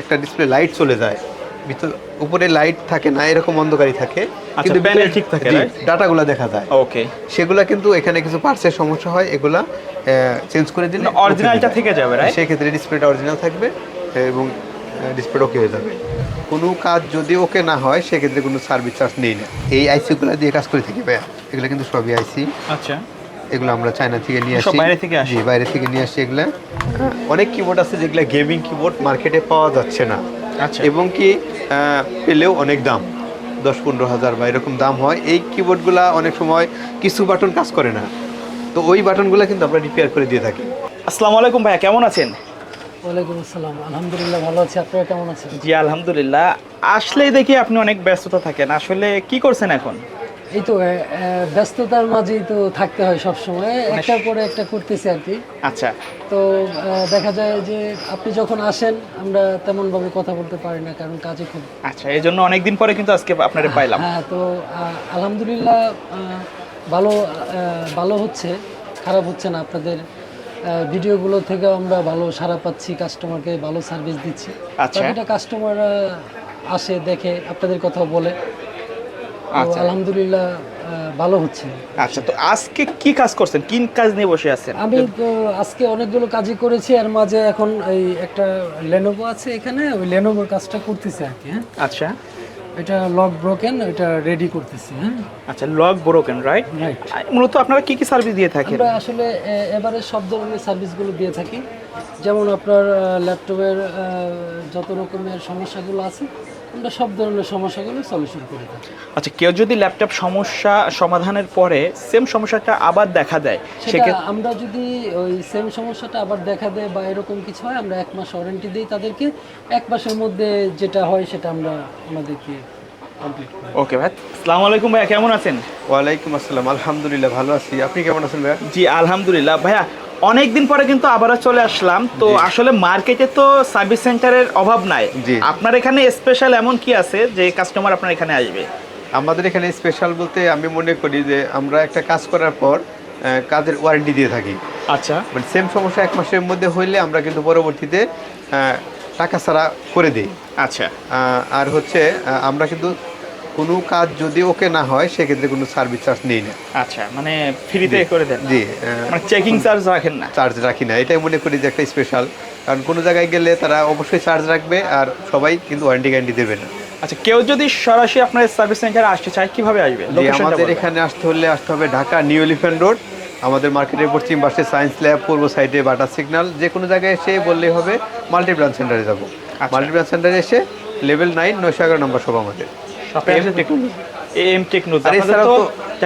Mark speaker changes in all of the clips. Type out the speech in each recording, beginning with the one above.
Speaker 1: একটা display light চলে যায়। ভিতর উপরে লাইট থাকে না এরকম অন্ধকারই থাকে।
Speaker 2: আচ্ছা, panel ঠিক থাকে,
Speaker 1: ডাটাগুলো দেখা যায়।
Speaker 2: ওকে
Speaker 1: সেগুলা কিন্তু এখানে কিছু পার্টসের সমস্যা হয় এগুলা চেঞ্জ করে দিলে
Speaker 2: অরিজিনালটা থেকে যাবে রাইট
Speaker 1: সেক্ষেত্রে ডিসপ্লেটা অরিজিনাল থাকবে এবং ডিসপ্লেটা ওকে হয়ে যাবে। কোনো কাজ যদি ওকে না হয় সেক্ষেত্রে কোনো সার্ভিস চার্জ নেই না। এই আইসিগুলো দিয়ে কাজ করে থাকি ভাইয়া। এগুলো কিন্তু সবই আইসি
Speaker 2: আচ্ছা।
Speaker 1: এগুলো আমরা চায়না থেকে নিয়ে আসি।
Speaker 2: বাইরে থেকে আসি।
Speaker 1: বাইরে থেকে নিয়ে আসি এগুলা। অনেক কিবোর্ড আছে যেগুলো গেমিং কিবোর্ড মার্কেটে পাওয়া যাচ্ছে না।
Speaker 2: আচ্ছা।
Speaker 1: এবং কি আহ, পেলেও অনেক দাম। দশ পনেরো হাজার বা এরকম দাম হয়। এই কিবোর্ডগুলা অনেক সময় কিছু বাটন কাজ করে না। তো ওই বাটনগুলো কিন্তু আমরা রিপেয়ার করে দিয়ে থাকি।
Speaker 2: আসসালামু আলাইকুম ভাইয়া কেমন আছেন?
Speaker 3: ওয়ালাইকুম আসসালাম। আলহামদুলিল্লাহ ভালো আছি। আপনারা কেমন আছেন?
Speaker 2: জি আলহামদুলিল্লাহ। আসলেই দেখি আপনি অনেক ব্যস্ততা থাকেন। আসলে কি করছেন এখন?
Speaker 3: এই তো ব্যস্ততার মাঝেই তো থাকতে হয় সব সময় একটার পরে একটা করতেছি আর কি।
Speaker 2: আচ্ছা।
Speaker 3: তো দেখা যায় যে আপনি যখন আসেন আমরা তেমন ভাবে কথা বলতে পারি না কারণ কাজে খুব
Speaker 2: আচ্ছা এই জন্য অনেকদিন পরে কিন্তু আজকে আপনারে পাইলাম।
Speaker 3: হ্যাঁ তো আলহামদুলিল্লাহ ভালো ভালো হচ্ছে খারাপ হচ্ছে না আপনাদের ভিডিওগুলো থেকে আমরা ভালো সাড়া পাচ্ছি কাস্টমারকে ভালো সার্ভিস দিচ্ছি।
Speaker 2: আচ্ছা।
Speaker 3: এটা কাস্টমার আসে দেখে আপনাদের কথা বলে। আলহামদুলিল্লাহ ভালো হচ্ছে।
Speaker 2: আচ্ছা তো আজকে কি কাজ করছেন? কি কাজ নিয়ে বসে আছেন?
Speaker 3: আমি তো আজকে অনেকগুলো কাজই করেছি এর মাঝে এখন এই একটা লেনোভো আছে এখানে ওই লেনোভোর কাজটা করতেছি আর কি হ্যাঁ।
Speaker 2: আচ্ছা।
Speaker 3: এটা লক ব্রোকেন এটা রেডি করতেছি হ্যাঁ।
Speaker 2: আচ্ছা লক ব্রোকেন রাইট
Speaker 3: রাইট
Speaker 2: মূলত আপনারা কি কি সার্ভিস দিয়ে থাকেন?
Speaker 3: আমরা আসলে এবারে সব ধরনের সার্ভিসগুলো দিয়ে থাকি। যেমন আপনার ল্যাপটপের যত রকমের সমস্যাগুলো আছে আমরা সব ধরনের সমস্যাগুলো সলিউশন করে থাকি।
Speaker 2: আচ্ছা কেউ যদি ল্যাপটপ সমস্যা সমাধানের পরে সেম সমস্যাটা আবার দেখা দেয়
Speaker 3: সেটা আমরা যদি ওই সেম সমস্যাটা আবার দেখা দেয় বা এরকম কিছু হয় আমরা এক মাস ওয়ারেন্টি দিই তাদেরকে এক মাসের মধ্যে যেটা হয় সেটা আমরা আমাদেরকে
Speaker 2: ওকে ভাই। আসসালামু আলাইকুম ভাইয়া কেমন আছেন?
Speaker 1: ওয়ালাইকুম আসসালাম। আলহামদুলিল্লাহ ভালো আছি। আপনি কেমন আছেন ভাইয়া?
Speaker 2: জি আলহামদুলিল্লাহ। ভাইয়া অনেক দিন পরে কিন্তু আবারও চলে আসলাম। তো আসলে মার্কেটে তো সার্ভিস সেন্টারের অভাব নাই। আপনার এখানে স্পেশাল এমন কি আছে যে কাস্টমার আপনার এখানে আসবে?
Speaker 1: আমাদের এখানে স্পেশাল বলতে আমি মনে করি যে আমরা একটা কাজ করার পর কাজের ওয়ারেন্টি দিয়ে থাকি।
Speaker 2: আচ্ছা।
Speaker 1: মানে সেম সমস্যা এক মাসের মধ্যে হইলে আমরা কিন্তু পরবর্তীতে টাকা ছাড়া করে দিই।
Speaker 2: আচ্ছা।
Speaker 1: আর হচ্ছে আমরা কিন্তু কোনো কাজ যদি ওকে না হয় সেক্ষেত্রে কোনো সার্ভিস চার্জ নেই না।
Speaker 2: আচ্ছা মানে ফ্রিতে করে দেন
Speaker 1: জি
Speaker 2: মানে চেকিং চার্জ রাখেন না।
Speaker 1: চার্জ রাখি না। এটাই মনে করি যে একটা স্পেশাল কারণ কোনো জায়গায় গেলে তারা অবশ্যই চার্জ রাখবে আর সবাই কিন্তু ওয়ারেন্টি গ্যারান্টি দেবে না।
Speaker 2: আচ্ছা কেউ যদি সরাসরি আপনার সার্ভিস সেন্টারে আসতে চায় কীভাবে আসবে?
Speaker 1: আমাদের এখানে আসতে হলে আসতে হবে ঢাকা নিউ এলিফ্যান্ট রোড। আমাদের মার্কেটের পশ্চিম পাশে সায়েন্স ল্যাব পূর্ব সাইডে বাটার সিগন্যাল যে কোনো জায়গায় এসে বললেই হবে মাল্টি ব্রাঞ্চ সেন্টারে যাব।
Speaker 2: আচ্ছা।
Speaker 1: মাল্টি ব্রাঞ্চ সেন্টারে এসে লেভেল নাইন নয়শো এগারো নম্বর সব আমাদের।
Speaker 2: এম টেকনোলজি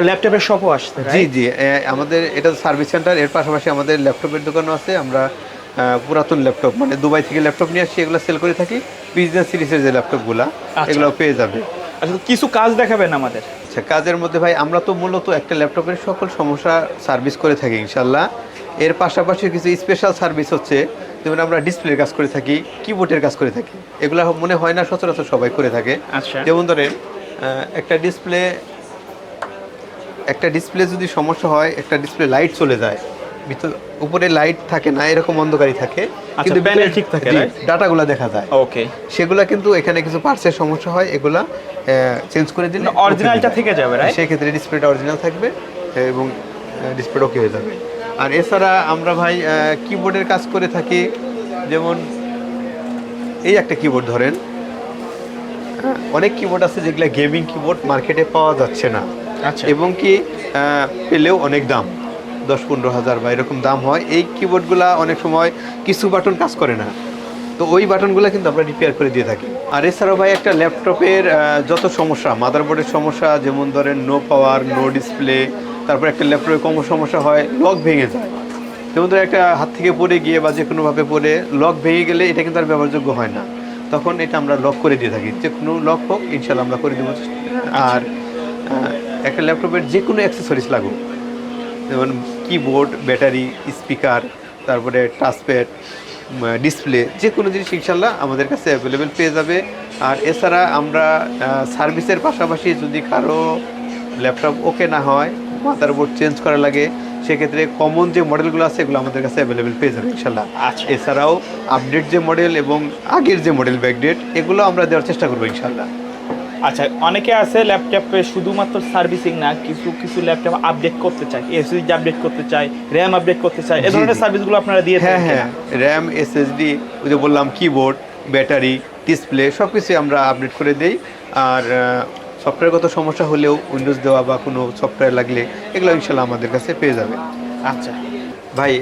Speaker 2: ল্যাপটপের শপও আসছে
Speaker 1: জি জি আমাদের এটা সার্ভিস সেন্টার এর পাশাপাশি আমাদের ল্যাপটপের দোকানও আছে। আমরা পুরাতন ল্যাপটপ মানে দুবাই থেকে ল্যাপটপ নিয়ে আসি এগুলো সেল করে থাকি। বিজনেস সিরিজের যে ল্যাপটপগুলো এগুলো পেয়ে যাবে।
Speaker 2: আচ্ছা কিছু কাজ দেখাবেন আমাদের?
Speaker 1: আচ্ছা কাজের মধ্যে ভাই আমরা তো মূলত একটা ল্যাপটপের সকল সমস্যা সার্ভিস করে থাকি ইনশাল্লাহ এর পাশাপাশি কিছু স্পেশাল সার্ভিস হচ্ছে যেমন আমরা ডিসপ্লের কাজ করে থাকি কিবোর্ডের কাজ করে থাকি। এগুলো মনে হয় না সচরাচর সবাই করে থাকে।
Speaker 2: আচ্ছা।
Speaker 1: যেমন ধরেন একটা ডিসপ্লে একটা ডিসপ্লে যদি সমস্যা হয় একটা ডিসপ্লে লাইট চলে যায়। ভিতর উপরে লাইট থাকে না এরকম অন্ধকারই থাকে।
Speaker 2: আচ্ছা, panel ঠিক থাকে?
Speaker 1: ডাটাগুলো দেখা যায়।
Speaker 2: ওকে
Speaker 1: সেগুলা কিন্তু এখানে কিছু পার্টসের সমস্যা হয় এগুলা চেঞ্জ করে দিলে
Speaker 2: অরিজিনালটা থেকে যাবে। রাইট
Speaker 1: সেক্ষেত্রে ডিসপ্লেটা অরিজিনাল থাকবে এবং ডিসপ্লে ওকে হয়ে যাবে। আর এছাড়া আমরা ভাই কিবোর্ডের কাজ করে থাকি। যেমন এই একটা কিবোর্ড ধরেন। অনেক কিবোর্ড আছে যেগুলো গেমিং কিবোর্ড মার্কেটে পাওয়া যাচ্ছে না।
Speaker 2: আচ্ছা।
Speaker 1: এবং কি পেলেও অনেক দাম। দশ পনেরো হাজার বা এরকম দাম হয়। এই কিবোর্ডগুলা অনেক সময় কিছু বাটন কাজ করে না। তো ওই বাটনগুলো কিন্তু আমরা রিপেয়ার করে দিয়ে থাকি। আর এছাড়াও ভাই একটা ল্যাপটপের যত সমস্যা মাদারবোর্ডের সমস্যা যেমন ধরেন নো পাওয়ার নো ডিসপ্লে তারপর একটা ল্যাপটপের কম সমস্যা হয়, লক ভেঙে যায়। যেমন ধরো একটা হাত থেকে পড়ে গিয়ে বা যে কোনোভাবে পড়ে লক ভেঙে গেলে এটা কিন্তু আর ব্যবহারযোগ্য হয় না। তখন এটা আমরা লক করে দিয়ে থাকি। যে কোনো লক হোক ইনশাল্লাহ আমরা করে দেবো। আর একটা ল্যাপটপের যে কোনো অ্যাক্সেসরিজ লাগুক। যেমন কিবোর্ড ব্যাটারি স্পিকার তারপরে টাচপ্যাড ডিসপ্লে যে কোনো জিনিস ইনশাল্লাহ আমাদের কাছে অ্যাভেলেবেল পেয়ে যাবে। আর এছাড়া আমরা সার্ভিসের পাশাপাশি যদি কারও ল্যাপটপ ওকে না হয় মাদারবোর্ড চেঞ্জ করা লাগে সেক্ষেত্রে কমন যে মডেলগুলো আছে এগুলো আমাদের কাছে অ্যাভেলেবেল পেয়ে যাবে ইনশাল্লাহ
Speaker 2: আচ্ছা।
Speaker 1: এছাড়াও আপডেট যে মডেল এবং আগের যে মডেল ব্যাকডেট এগুলো আমরা দেওয়ার চেষ্টা করব ইনশাল্লাহ
Speaker 2: আচ্ছা অনেকে আছে ল্যাপটপে শুধুমাত্র সার্ভিসিং না কিছু কিছু ল্যাপটপ আপডেট করতে চায় এসএসডি আপডেট করতে চায় র্যাম আপডেট করতে চায় এ ধরনের সার্ভিসগুলো আপনারা দিয়ে
Speaker 1: হ্যাঁ হ্যাঁ র্যাম এসএসডি ওই যে বললাম কিবোর্ড ব্যাটারি ডিসপ্লে সব কিছুই আমরা আপডেট করে দেই। আর সফটওয়্যারগত সমস্যা হলেও উইন্ডোজ দেওয়া বা কোনো সফটওয়্যার লাগলে এগুলো ইনশাল্লাহ আমাদের কাছে পেয়ে যাবে।
Speaker 2: আচ্ছা।
Speaker 1: ভাই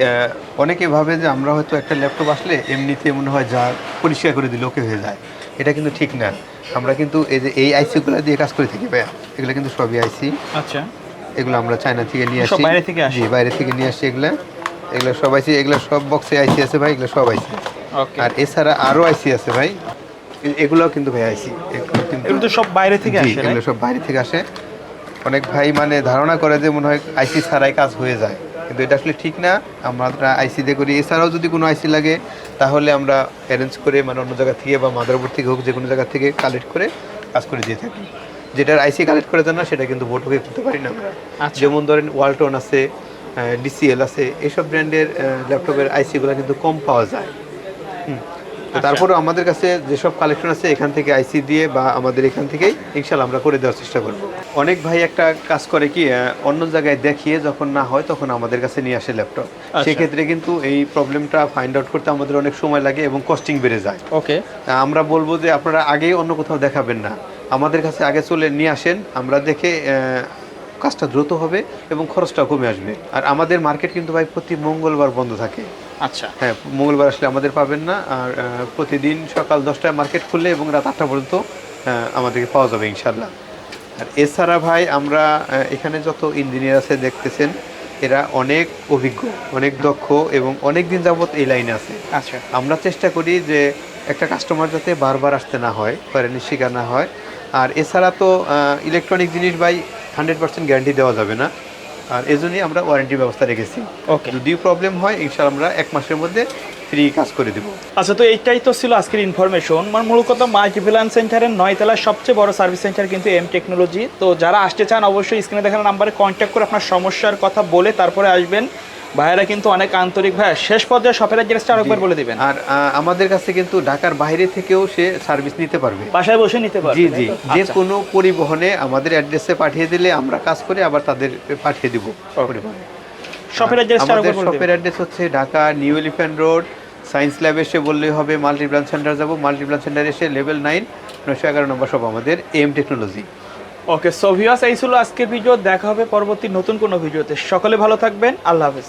Speaker 1: অনেকে ভাবে যে আমরা হয়তো একটা ল্যাপটপ আসলে এমনিতে মনে হয় যা পরিষ্কার করে দিলে ওকে হয়ে যায়। এটা কিন্তু ঠিক না। আমরা কিন্তু এই যে এই আইসিগুলো দিয়ে কাজ করে থাকি ভাইয়া এগুলো কিন্তু সবই আইসি
Speaker 2: আচ্ছা।
Speaker 1: এগুলো আমরা চায়না থেকে নিয়ে আসি।
Speaker 2: বাইরে থেকে আসি?
Speaker 1: বাইরে থেকে নিয়ে আসি এগুলো। এগুলো সব আইসি এগুলো সব বক্সে আইসি আছে ভাই এগুলো সব আইসি আর এছাড়া আরও আইসি আছে ভাই। এগুলোও কিন্তু ভাই আইসি। এগুলো
Speaker 2: তো সব বাইরে থেকে আসে
Speaker 1: এগুলো সব বাইরে থেকে আসে। অনেক ভাই মানে ধারণা করে যে মনে হয় আইসি ছাড়াই কাজ হয়ে যায়। কিন্তু এটা আসলে ঠিক না। আমরা আইসি দিয়ে করি। এছাড়াও যদি কোনো আইসি লাগে তাহলে আমরা অ্যারেঞ্জ করে মানে অন্য জায়গা থেকে বা মাদারবোর্ড থেকে হোক যে কোনো জায়গা থেকে কালেক্ট করে কাজ করে দিয়ে থাকি। যেটার আইসি কালেক্ট করে দেন না সেটা কিন্তু বোর্ডকে করতে পারি না আমরা।
Speaker 2: আচ্ছা।
Speaker 1: যেমন ধরেন ওয়ালটন আছে ডিসিএল আছে এইসব ব্র্যান্ডের ল্যাপটপের আইসিগুলো কিন্তু কম পাওয়া যায়। হুম।
Speaker 2: আচ্ছা।
Speaker 1: তারপরে আমাদের কাছে যেসব কালেকশন আছে এখান থেকে আইসি দিয়ে বা আমাদের এখান থেকেই ইনশাল্লাহ আমরা করে দেওয়ার চেষ্টা করব। অনেক ভাই একটা কাজ করে কি অন্য জায়গায় দেখিয়ে যখন না হয় তখন আমাদের কাছে নিয়ে আসে ল্যাপটপ সেক্ষেত্রে কিন্তু এই প্রবলেমটা ফাইন্ড আউট করতে আমাদের অনেক সময় লাগে এবং কস্টিং বেড়ে যায়।
Speaker 2: ওকে
Speaker 1: আমরা বলব যে আপনারা আগেই অন্য কোথাও দেখাবেন না। আমাদের কাছে আগে চলে নিয়ে আসেন আমরা দেখে কাজটা দ্রুত হবে এবং খরচটাও কমে আসবে। আর আমাদের মার্কেট কিন্তু ভাই প্রতি মঙ্গলবার বন্ধ থাকে।
Speaker 2: আচ্ছা।
Speaker 1: হ্যাঁ মঙ্গলবার আসলে আমাদের পাবেন না আর প্রতিদিন সকাল দশটায় মার্কেট খুললে এবং রাত আটটা পর্যন্ত আমাদেরকে পাওয়া যাবে ইনশাল্লাহ আর এছাড়া ভাই আমরা এখানে যত ইঞ্জিনিয়ার আছে দেখতেছেন এরা অনেক অভিজ্ঞ অনেক দক্ষ এবং অনেক দিন যাবত এই লাইনে আছে।
Speaker 2: আচ্ছা।
Speaker 1: আমরা চেষ্টা করি যে একটা কাস্টমার যাতে বারবার আসতে না হয় হয়রানির শিকার না হয়। আর এছাড়া তো ইলেকট্রনিক জিনিস ভাই হান্ড্রেড পার্সেন্ট গ্যারান্টি দেওয়া যাবে না। আর এই জন্যই আমরা ওয়ারেন্টি ব্যবস্থা রেখেছি।
Speaker 2: ওকে
Speaker 1: যদি প্রবলেম হয় ইনশাল আমরা এক মাসের মধ্যে ফ্রি কাজ করে দেবো।
Speaker 2: আচ্ছা তো এইটাই তো ছিল আজকের ইনফরমেশন মানে মূল কথা মাল্টিপ্লান সেন্টারের নয়তলার সবচেয়ে বড় সার্ভিস সেন্টার কিন্তু এম টেকনোলজি তো যারা আসতে চান অবশ্যই স্ক্রিনে দেখানো নাম্বারে কন্ট্যাক্ট করে আপনার সমস্যার কথা বলে তারপরে আসবেন। ভাইয়েরা কিন্তু অনেক আন্তরিক ভাই শেষ পর্যায়ে শপের অ্যাড্রেসটা আরেকবার বলে দিবেন।
Speaker 1: আর আমাদের কাছে কিন্তু ঢাকার বাইরে থেকেও সে সার্ভিস নিতে পারবে।
Speaker 2: বাসায় বসে নিতে পারবেন
Speaker 1: জি জি। যে
Speaker 2: আচ্ছা।
Speaker 1: কোনো পরিবহনে আমাদের অ্যাড্রেসে পাঠিয়ে দিলে আমরা কাজ করে আবার তাদের পাঠিয়ে দিব
Speaker 2: শপের অ্যাড্রেসটা আরেকবার বলে
Speaker 1: শপের
Speaker 2: দিবেন।
Speaker 1: অ্যাড্রেস হচ্ছে Dhaka New Elephant Road Science Lab এসে বললেই হবে মাল্টিপ্লান সেন্টার যাব। মাল্টিপ্লান সেন্টার এসে লেভেল নাইন নয়শো এগারো নম্বর সব আমাদের M Technology
Speaker 2: okay so viewers এই ছিল আজকের ভিডিও দেখা হবে পরবর্তী নতুন কোনো ভিডিওতে সকলে ভালো থাকবেন। আল্লাহ হাফেজ।